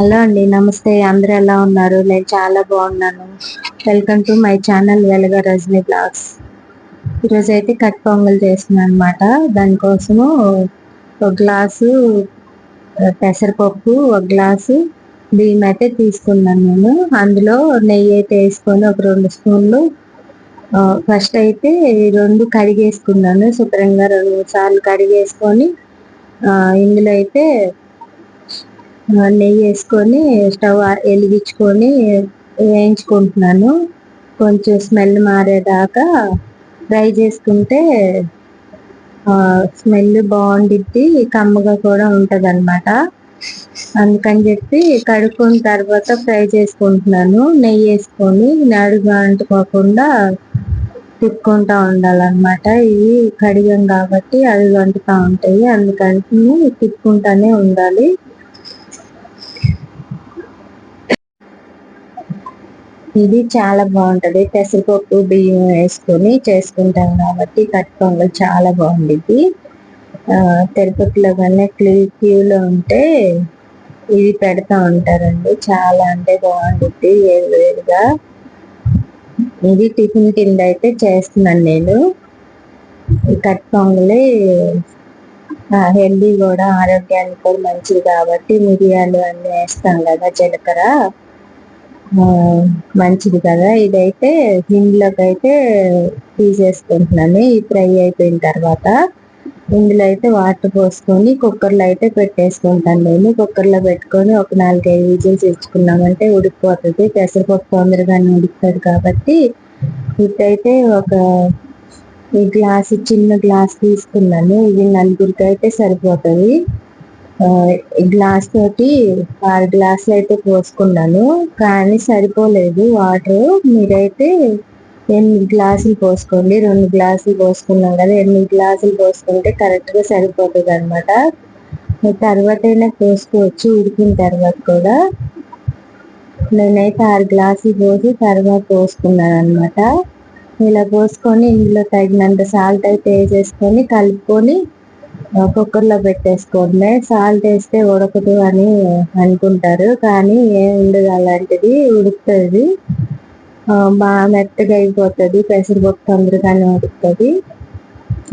Hello అండి నమస్తే. అందరు ఎలా ఉన్నారు? నేను చాలా బాగున్నాను. వెల్కమ్ టు మై ఛానల్ వెలగ రజనీ బ్లాగ్స్ ఈరోజు అయితే కట్ పొంగల్ చేస్తున్నాను అనమాట దానికోసము ఒక గ్లాసు పెసరపప్పు ఒక గ్లాసు బియ్యం అయితే తీసుకున్నాను నేను. అందులో నెయ్యి అయితే వేసుకొని ఒక రెండు స్పూన్లు ఫస్ట్ అయితే రెండు కడిగేసుకున్నాను. శుభ్రంగా రెండు సార్లు కడిగేసుకొని ఇందులో అయితే నెయ్యి వేసుకొని స్టవ్ వెలిగించుకొని వేయించుకుంటున్నాను. కొంచెం స్మెల్ మారేదాకా ఫ్రై చేసుకుంటే స్మెల్ బాగుండిద్ది కమ్మగా కూడా ఉంటుంది అనమాట అందుకని చెప్పి కడుక్కున్న తర్వాత ఫ్రై చేసుకుంటున్నాను. నెయ్యి వేసుకొని నడుగా అంటుకోకుండా తిప్పుకుంటా ఉండాలన్నమాట. ఇవి కడిగం కాబట్టి అవి అంటుతా ఉంటాయి. అందుకని తిప్పుకుంటానే ఉండాలి. ఇది చాలా బాగుంటది. పెసరపప్పు బియ్యం వేసుకొని చేసుకుంటాం కాబట్టి కట్ పొంగల్ చాలా బాగుండిద్ది. తిరుపతిలో కానీ క్యూలో ఉంటే ఇది పెడతా ఉంటారండి. చాలా అంటే బాగుంటుంది వేరు వేరుగా ఇది టిఫిన్ కింద అయితే చేస్తున్నాను నేను. కట్ పొంగలి హెల్దీ కూడా ఆరోగ్యానికి కూడా మంచిది కాబట్టి మిరియాలు అన్నీ వేస్తాం కదా జీలకర్ర. మంచిది కదా. ఇదైతే ఇందులోకి అయితే తీసేసుకుంటున్నాను. ఈ ఫ్రై అయిపోయిన తర్వాత ఇందులో అయితే వాటర్ పోసుకొని కుక్కర్లో అయితే పెట్టేసుకుంటాను నేను. కుక్కర్లో పెట్టుకొని ఒక నాలుగైదు విజిల్స్ ఇచ్చుకున్నామంటే ఉడికిపోతుంది. పెసరపప్పు తొందరగానే ఉడుకుతుంది కాబట్టి ఇదైతే ఒక ఈ గ్లాస్ చిన్న గ్లాస్ తీసుకున్నాను. ఇది నలుగురికి అయితే సరిపోతుంది. గ్లాస్ తోటి ఆరు గ్లాసులు అయితే పోసుకున్నాను కానీ సరిపోలేదు వాటర్ మీరైతే ఎనిమిది గ్లాసులు పోసుకోండి. రెండు గ్లాసులు పోసుకున్నాం కదా ఎనిమిది గ్లాసులు పోసుకుంటే కరెక్ట్గా సరిపోతుంది అనమాట తర్వాత అయినా పోసుకోవచ్చు ఉడికిన తర్వాత కూడా. నేనైతే ఆరు గ్లాసులు పోసి తర్వాత పోసుకున్నాను అనమాట ఇలా పోసుకొని ఇందులో తగినంత సాల్ట్ అయితే వేసేసుకొని కలుపుకొని కుక్కర్లో పెట్టేసుకోండి సాల్ట్ వేస్తే ఉడకదు అని అనుకుంటారు కానీ ఏం ఉండదు అలాంటిది ఉడుకుతుంది. బాగా మెత్తగా అయిపోతుంది పెసరపప్పు తొందరగానే ఉడుకుతుంది.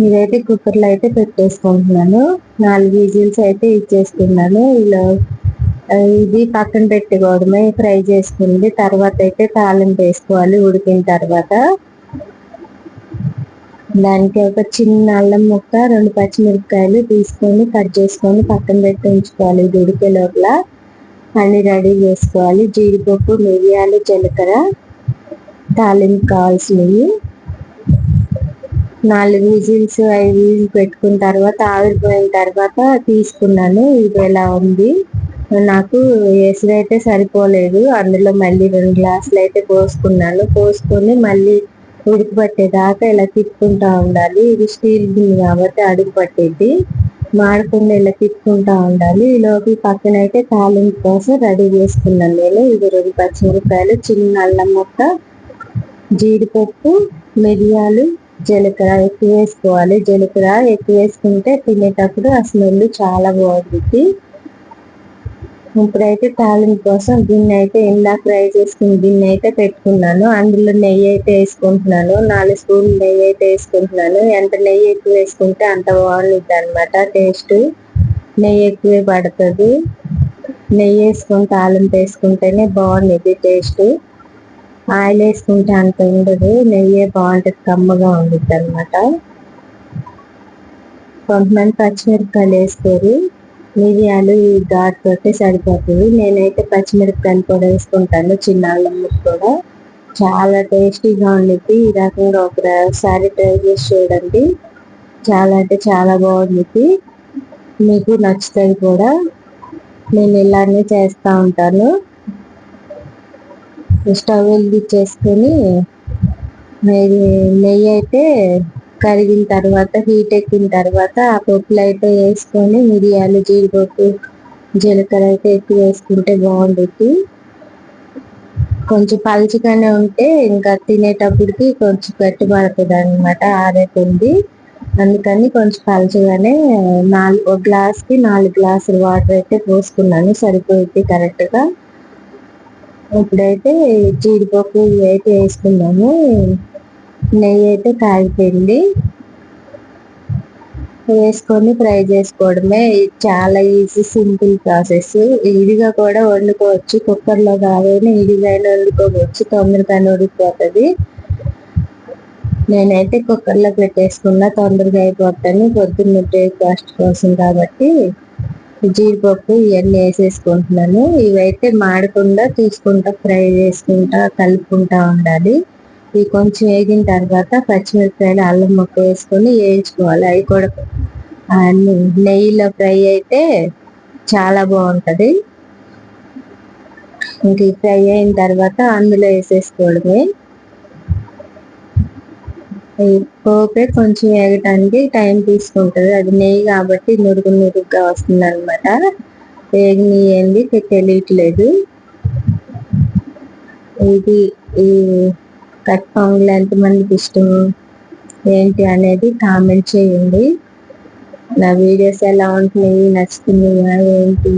ఇదైతే కుక్కర్లో అయితే పెట్టేసుకుంటున్నాను. నాలుగు విజిల్స్ అయితే ఇచ్చేసుకున్నాను. ఇలా ఇది పక్కన పెట్టుకోవడమే ఫ్రై చేసుకుంది. తర్వాత అయితే తాలింపు వేసుకోవాలి ఉడికిన తర్వాత. దానికి ఒక చిన్న అల్లం ముక్క రెండు పచ్చిమిరపకాయలు తీసుకొని కట్ చేసుకొని పక్కన పెట్టి ఉంచుకోవాలి ఇది ఉడికే లోపల. అన్ని రెడీ చేసుకోవాలి. జీడిపప్పు మిరియాలు జీలకర్ర తాలింపు కావాల్సినవి. నాలుగు విజిల్స్ ఐదు విజిల్స్ పెట్టుకున్న తర్వాత ఆవిరిపోయిన తర్వాత తీసుకున్నాను. ఇది ఎలా ఉంది? నాకు ఎసురైతే సరిపోలేదు. అందులో మళ్ళీ రెండు గ్లాసులు అయితే పోసుకున్నాను. పోసుకొని మళ్ళీ ఉడికి పట్టేదాకా ఇలా తిప్పుకుంటా ఉండాలి. ఇది స్టీల్ గిన్నె కాబట్టి అడుగు పట్టేది. మాడకుండా ఇలా తిప్పుకుంటా ఉండాలి. ఈలోపు పక్కన అయితే తాలింపు కోసం రెడీ చేసుకున్నాను నేను ఇది రెండు పచ్చిమిరపకాయలు చిన్న అల్లం మొక్క జీడిపప్పు మిరియాలు జీలకర్ర ఎక్కువ వేసుకోవాలి. జీలకర్ర ఎక్కువ వేసుకుంటే తినేటప్పుడు ఆ స్మెల్ చాలా బాగుంటుంది. ఇప్పుడైతే తాలింపు కోసం గిన్నె అయితే ఇందాక ఫ్రై చేసుకుని దీన్ని అయితే పెట్టుకున్నాను. అందులో నెయ్యి అయితే వేసుకుంటున్నాను. నాలుగు స్పూన్లు నెయ్యి అయితే వేసుకుంటున్నాను. ఎంత నెయ్యి ఎక్కువ వేసుకుంటే అంత బాగుంటుంది అనమాట టేస్ట్. నెయ్యి ఎక్కువే పడుతుంది. నెయ్యి వేసుకొని తాలింపు వేసుకుంటేనే బాగుంది టేస్ట్. ఆయిల్ వేసుకుంటే అంత ఉండదు. నెయ్యి బాగుంటుంది కమ్మగా ఉండిద్ది అనమాట కొంతమంది పచ్చిమిరపకాయలు వేసుకోరు మిరియాలు ఈ ఘాట్ తోటే సరిపోతుంది. నేనైతే పచ్చిమిరపకాయలు కూడా వేసుకుంటాను చిన్న అల్లం కూడా. చాలా టేస్టీగా ఉండిద్ది. ఈ రకంగా ఒకసారి ట్రై చేసి చూడండి. చాలా అంటే చాలా బాగుండిద్ది. మీకు నచ్చుతుంది కూడా. నేను ఇలానే చేస్తూ ఉంటాను. స్టవ్ వెలిగించేసుకొని నెయ్యి అయితే కరిగిన తర్వాత హీట్ ఎక్కిన తర్వాత ఆ పప్పులు అయితే వేసుకొని మిరియాలు జీడిపప్పు జీలకర్ర అయితే ఎక్కువ వేసుకుంటే బాగుంటుంది కొంచెం పలుచగానే ఉంటే ఇంకా తినేటప్పటికి కొంచెం గట్టి పడుతుంది అనమాట ఆరేతుంది. అందుకని కొంచెం పలుచగానే నాలుగు ఒక గ్లాస్కి నాలుగు గ్లాసులు వాటర్ అయితే పోసుకున్నాను సరిపోయింది కరెక్ట్గా. ఇప్పుడైతే జీడిపప్పు ఇవి అయితే వేసుకున్నాము నెయ్యి అయితే కాగిపోయింది వేసుకొని ఫ్రై చేసుకోవడమే. చాలా ఈజీ సింపుల్ ప్రాసెస్. ఈడిగా కూడా వండుకోవచ్చు. కుక్కర్లో కావాలి ఇదిగా వండుకోవచ్చు. తొందరగానే ఉడికిపోతుంది నేనైతే కుక్కర్లో పెట్టేసుకున్నా తొందరగా అయిపోతాను. పొద్దున్న బ్రేక్ఫాస్ట్ కోసం కాబట్టి జీడిపప్పు ఇవన్నీ వేసేసుకుంటున్నాను. ఇవైతే మాడకుండా తీసుకుంటా ఫ్రై చేసుకుంటా కలుపుకుంటా ఉండాలి. ఇవి కొంచెం వేగిన తర్వాత పచ్చిమిరపకాయలు అల్లం ముక్క వేసుకొని వేయించుకోవాలి. అవి కూడా నెయ్యిలో ఫ్రై అయితే చాలా బాగుంటుంది. ఇంక ఫ్రై అయిన తర్వాత అందులో వేసేసుకోవడమే. పోపే కొంచెం వేగటానికి టైం తీసుకుంటుంది. అది నెయ్యి కాబట్టి నురుగు నురుగ్గా వస్తుంది అనమాట వేగినయండి తెలియట్లేదు ఇది ఈ కట్ పొంగల్ ఎంతమందికి ఇష్టము ఏంటి అనేది కామెంట్ చేయండి. నా వీడియోస్ ఎలా ఉంటున్నాయి నచ్చుతున్నాయా ఏంటి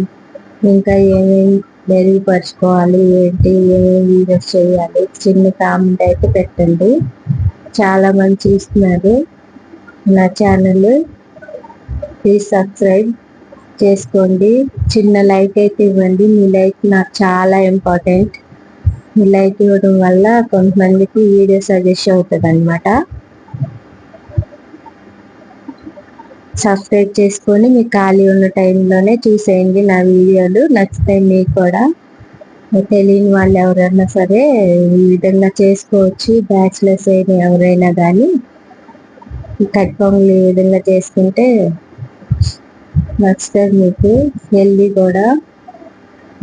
ఇంకా ఏమేమి మెరుగుపరుచుకోవాలి ఏంటి ఏమేమి వీడియోస్ చేయాలి చిన్న కామెంట్ అయితే పెట్టండి. చాలామంది చూస్తున్నారు నా ఛానల్. ప్లీజ్ సబ్స్క్రైబ్ చేసుకోండి. చిన్న లైక్ అయితే ఇవ్వండి. మీ లైక్ నాకు చాలా ఇంపార్టెంట్. లైక్ ఇవ్వడం వల్ల కొంతమందికి వీడియో సజెస్ట్ అవుతుంది అనమాట సబ్స్క్రైబ్ చేసుకొని మీకు ఖాళీ ఉన్న టైంలోనే చూసేయండి నా వీడియోలు. నచ్చితే మీకు కూడా తెలియని వాళ్ళు ఎవరైనా సరే ఈ విధంగా చేసుకోవచ్చు. బ్యాచిలర్స్ అయిన ఎవరైనా కానీ కట్ పొంగులు ఈ విధంగా చేసుకుంటే నచ్చుతుంది మీకు హెల్దీ కూడా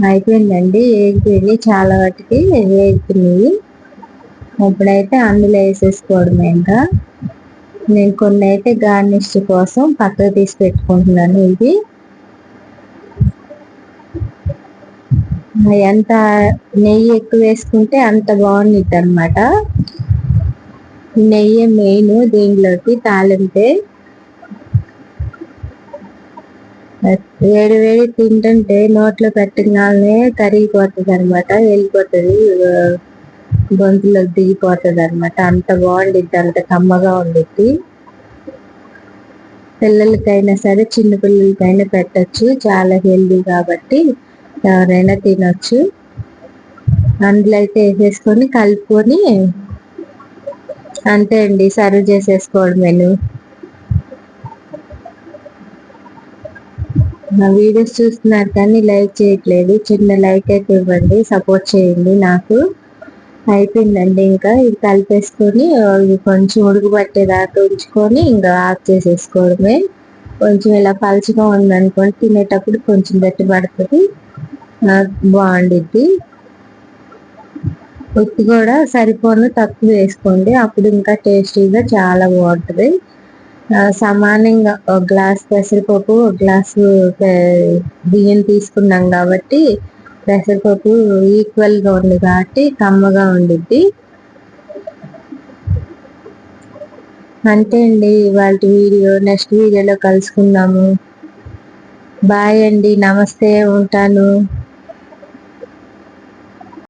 అయిపోయిందండి. వేగిపోయింది చాలా వాటికి వేగుతున్నాయి ఇప్పుడైతే అందులో వేసేసుకోవడం ఇంకా. నేను కొన్ని అయితే గార్నిష్ కోసం పక్కకు తీసి పెట్టుకుంటున్నాను ఇది ఎంత నెయ్యి ఎక్కువ వేసుకుంటే అంత బాగుండిద్ది అనమాట నెయ్యి మెయిన్ దీనిలోకి తాలింపే. వేడి వేడి తింటుంటే నోట్లో పెట్టగానే కరిగిపోతుంది అనమాట వెళ్ళిపోతుంది గొంతులో దిగిపోతుంది అనమాట అంత బాగుండిద్ది అంత కమ్మగా ఉండిద్ది. పిల్లలకైనా సరే చిన్న పిల్లలకైనా పెట్టచ్చు చాలా హెల్దీ కాబట్టి ఎవరైనా తినొచ్చు. అందులో అయితే వేసేసుకొని కలుపుకొని అంతే అండి సర్వ్ చేసేసుకోవడమేను నా వీడియోస్ చూస్తున్నారు కానీ లైక్ చేయట్లేదు. చిన్న లైక్ అయితే ఇవ్వండి. సపోర్ట్ చేయండి నాకు. అయిపోయిందండి ఇంకా. ఇది కలిపేసుకొని కొంచెం ఉడుకుపట్టేదాకా ఉంచుకొని ఇంకా ఆఫ్ చేసేసుకోవడమే. కొంచెం ఇలా పలుచగా ఉందనుకోండి తినేటప్పుడు కొంచెం గట్టి పడుతుంది బాగుండిద్ది. ఉప్పు కూడా సరిపోను తక్కువ వేసుకోండి. అప్పుడు ఇంకా టేస్టీగా చాలా బాగుంటుంది. సమానంగా ఒక గ్లాస్ పెసరపప్పు ఒక గ్లాసు బియ్యం తీసుకున్నాం కాబట్టి పెసరపప్పు ఈక్వల్గా ఉంది కాబట్టి కమ్మగా ఉండిద్ది. అంతే అండి ఇవాళ వీడియో. నెక్స్ట్ వీడియోలో కలుసుకుందాము. బాయ్ అండి నమస్తే ఉంటాను.